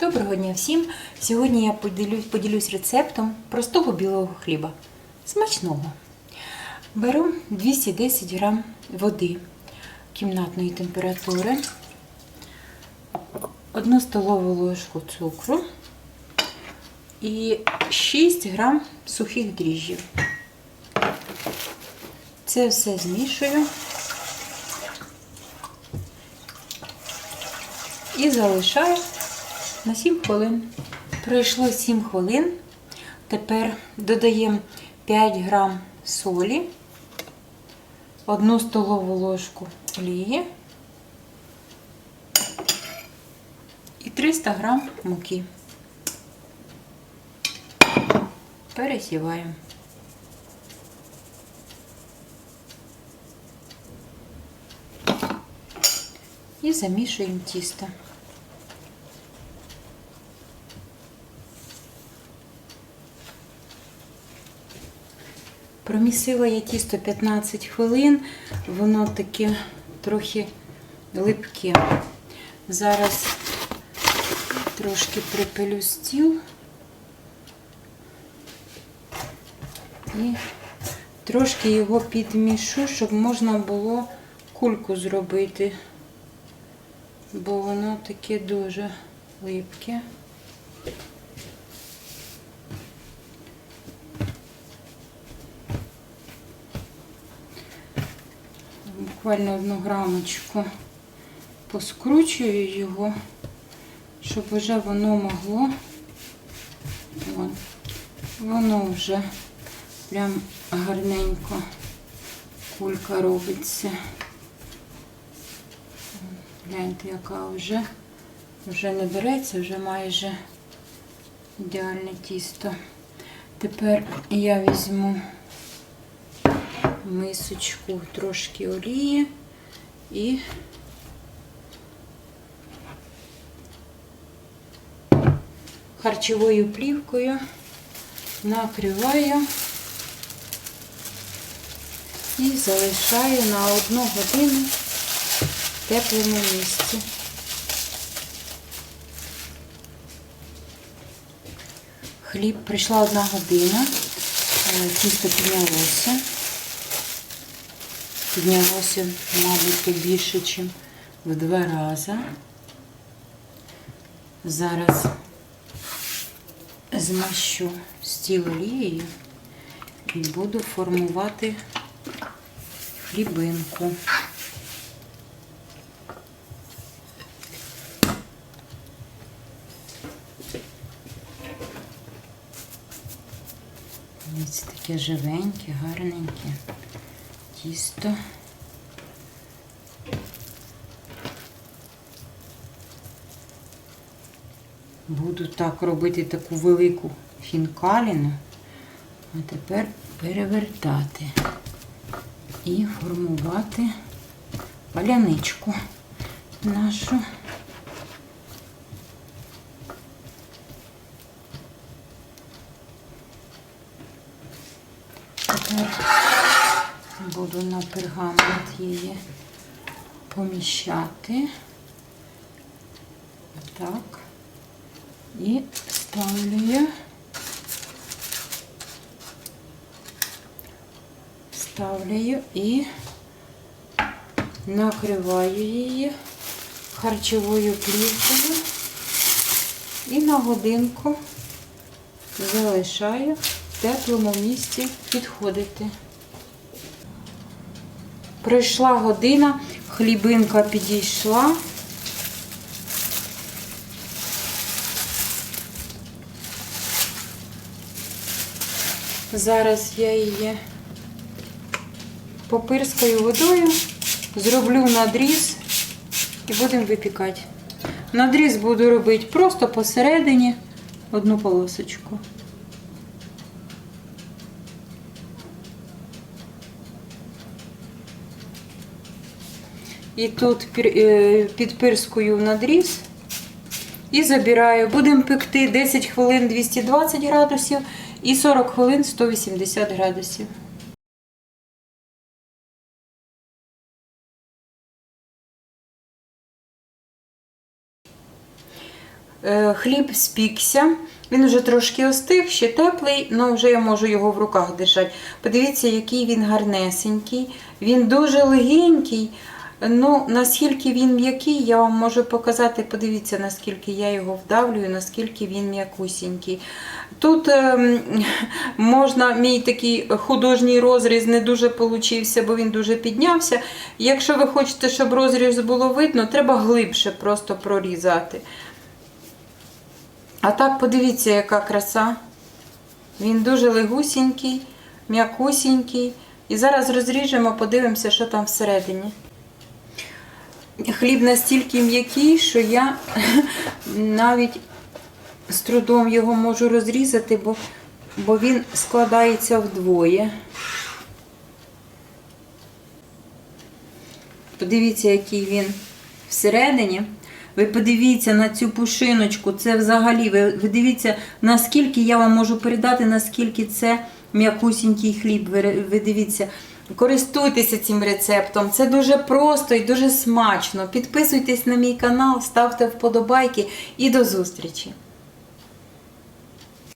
Доброго дня всім! Сьогодні я поділюсь, поділюсь рецептом простого білого хліба. Смачного. Беру 210 грам води кімнатної температури, 1 столову ложку цукру і 6 грам сухих дріжджів. Це все змішую і залишаю на 7 хвилин. Пройшло 7 хвилин. Тепер додаємо 5 грам солі, 1 столову ложку олії і 300 грам муки. Пересіваємо. І замішуємо тісто. Промісила я тісто 15 хвилин, воно таке трохи липке. Зараз трошки припилю стіл і трошки його підмішу, щоб можна було кульку зробити, бо воно таке дуже липке. Буквально одну грамочку поскручую його, щоб вже воно могло. Вон, воно вже прям гарненько кулька робиться. Гляньте, яка вже вже не береться, вже майже ідеальне тісто. Тепер я візьму мисочку трошки олії і харчовою плівкою накриваю і залишаю на одну годину в теплому місці. Хліб прийшла одна година, е, тісто піднялося піднялося, мабуть, більше, ніж в два рази. Зараз змащу стіл олією і буду формувати хлібинку. Ось таке живеньке, гарненьке тісто. Буду так робити таку велику фінкаліну, а тепер перевертати і формувати паляничку нашу. Тепер буду на пергамент її поміщати. Так. І ставлю. Ставлю і накриваю її харчовою плівкою і на годинку залишаю в теплому місці підходити. Пройшла година, хлібинка підійшла. Зараз я її попирскаю водою, зроблю надріз і будемо випікати. Надріз буду робити просто посередині одну полосочку. І тут е, підпирскую в надріз і забираю. Будемо пекти 10 хвилин 220 градусів і 40 хвилин 180 градусів. Е, Хліб спікся. Він вже трошки остиг, ще теплий, але вже я можу його в руках держати. Подивіться, який він гарнесенький. Він дуже легенький. Ну, наскільки він м'який, я вам можу показати. Подивіться, наскільки я його вдавлюю, наскільки він м'якусінький. Тут ем, можна, мій такий художній розріз не дуже получився, бо він дуже піднявся. Якщо ви хочете, щоб розріз було видно, треба глибше просто прорізати. А так, подивіться, яка краса. Він дуже легусінький, м'якусінький. І зараз розріжемо, подивимося, що там всередині. Хліб настільки м'який, що я навіть з трудом його можу розрізати, бо, бо він складається вдвоє. Подивіться, який він всередині. Ви подивіться на цю пушиночку. Це взагалі, ви, ви дивіться, наскільки я вам можу передати, наскільки це м'якусінький хліб. Ви, ви дивіться. Користуйтеся цим рецептом. Це дуже просто і дуже смачно. Підписуйтесь на мій канал, ставте вподобайки і до зустрічі!